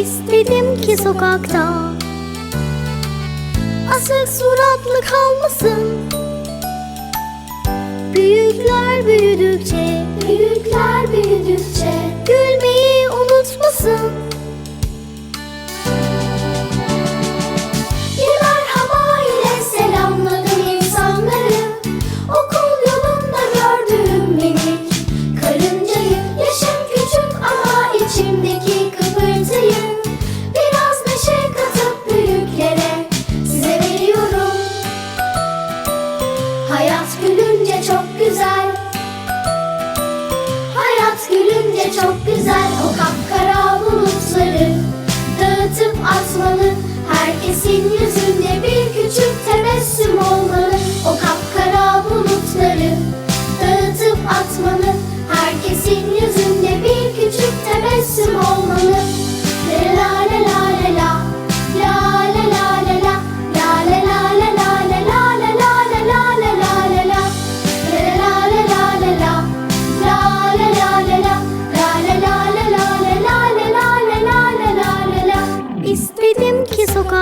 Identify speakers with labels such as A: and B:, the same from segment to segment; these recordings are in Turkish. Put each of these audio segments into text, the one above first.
A: istedim ki sokakta Asık suratlı kalmasın. Büyükler büyüdükçe Büyükler büyüdükçe Görünce çok güzel o kapkara bulutları Dağıtıp atmalı Herkesin yüzünde bir küçük tebessüm olmalı. O kapkara bulutları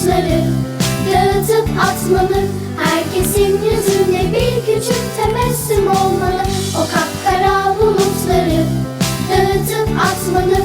A: avuçları Dağıtıp atmalı Herkesin yüzünde bir küçük tebessüm olmalı O kapkara bulutları Dağıtıp atmalı